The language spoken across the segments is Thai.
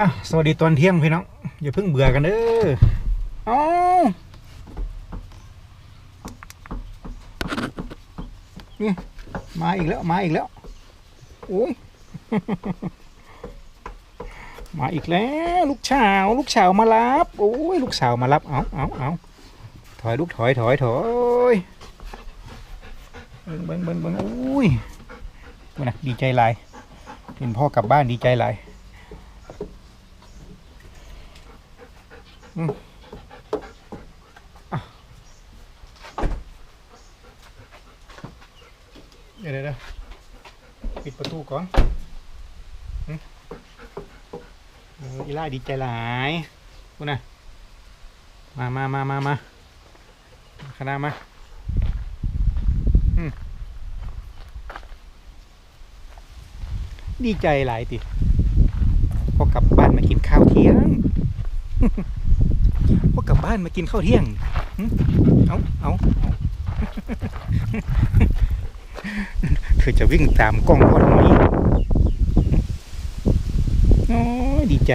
อะสวัสดีตอนเที่ยงพี่น้องอย่าเพิ่งเบื่อกันเด้อเอานี่มาอีกแล้วมาอีกแล้วโอ้ยมาอีกแล้วลูกสาวลูกสาวมารับโอ้ยลูกสาวมารับเอาเอาเอาถอยลูกถอยถอยถอยเบิ้งเบิ้งเบิ้งเบิ้งโอ้ยว่านะดีใจหลายเห็นพ่อกลับบ้านดีใจหลาย เดี๋ยวเดี๋ยวปิดประตูก่อนอีล่าดีใจหลายคุณนะมามามามามาคณะมาดีใจหลายติพอกลับบ้านมากินข้าวเที่ยง พอกลับบ้านมากินข้าวเที่ยง เอาเอาเอาเธอจะวิ่งตามกล้องพ่อหน่อยโอ้ดีใจ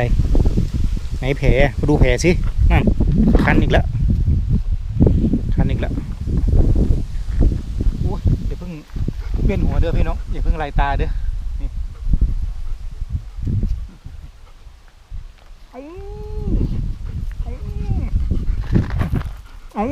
ไหนแผลมาดูแผลสินั่นคันอีกแล้ว คันอีกแล้วโอ้ยอย่าเพิ่งเวียนหัวเด้อพี่น้อง อย่าเพิ่งไล่ตาเด้อ เนี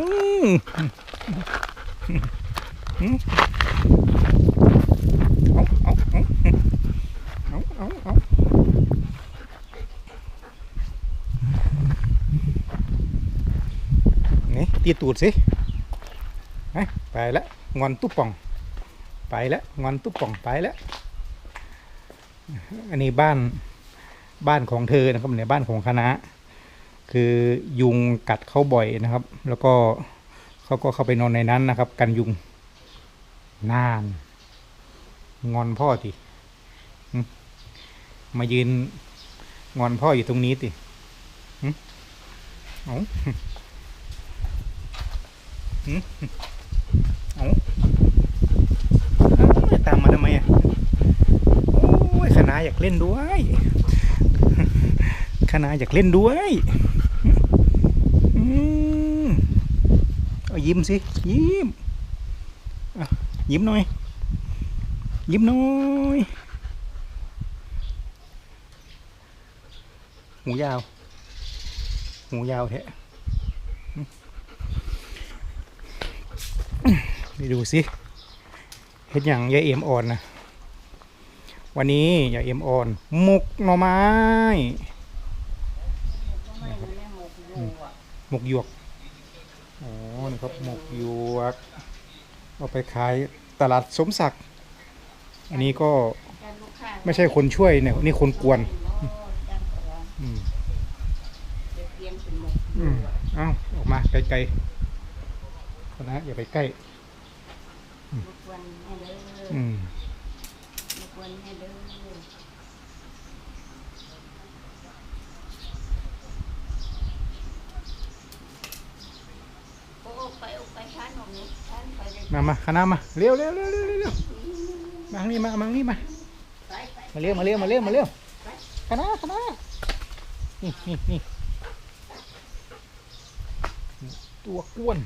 ่ตีตูดสิไปแล้วงอนตุ๊ป่อง ไปแล้วงอนตุ๊ป่องไปแล้วอันนี้บ้านบ้านของเธอนะครับในบ้านของคณะ คือยุงกัดเขาบ่อยนะครับ แล้วก็เขาก็เข้าไปนอนในนั้นนะครับ กันยุงนาน งอนพ่อทีมายืน งอนพ่ออยู่ตรงนี้ติเอาเอาเอ้าตามมาทำไมอะโอ้ยคณะอยากเล่นด้วยคณะอยากเล่นด้วยอืมเอา ยิ้มสิ ยิ้มยิ้มหน่อย ยิ้มหน่อยหูยาวหูยาวแท้ไปดูสิเห็นอย่างยายเอ็มอ่อนนะวันนี้ยายเอ็มอ่อนหมกหน่อไม้หมกหยวก อ๋อนี่ครับหมกยวกเอาไปขายตลาดสมศักดิ์อันนี้ก็ไม่ใช่คนช่วยเนี่ยนี่คนกวนอืมอืมเอ้าออกมาไกลๆคณะอย่าไปใกล้อืม มามาคณะมาเร็วเร็วเร็วเร็วเร็วเร็วมาทางนี้มามางนี้มามาเร็วมาเร็วมาเร็วมาเร็วคณะคณะนี่นี่นี่ตัวกวน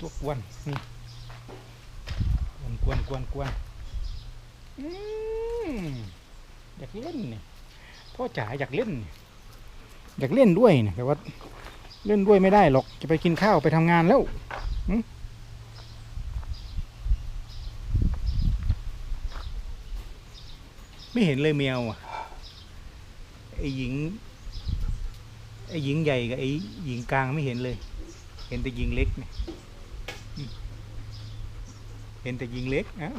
ตัวกวนนี่กวนกวนกวนกวนอืมอยากเล่นเนี่ยพ่อจ๋าอยากเล่น อยากเล่นด้วยนี่ยแต่ว่า เล่นด้วยไม่ได้หรอกจะไปกินข้าวไปทำงานแล้วไม่เห็นเลยแมวอะไอ้หญิงไอ้หญิงใหญ่กับไอ้หญิงกลางไม่เห็นเลย เห็นแต่หญิงเล็กเนี่ยเห็นแต่หญิงเล็กอะ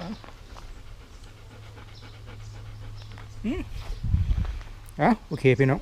อะโอเคพี่น้อง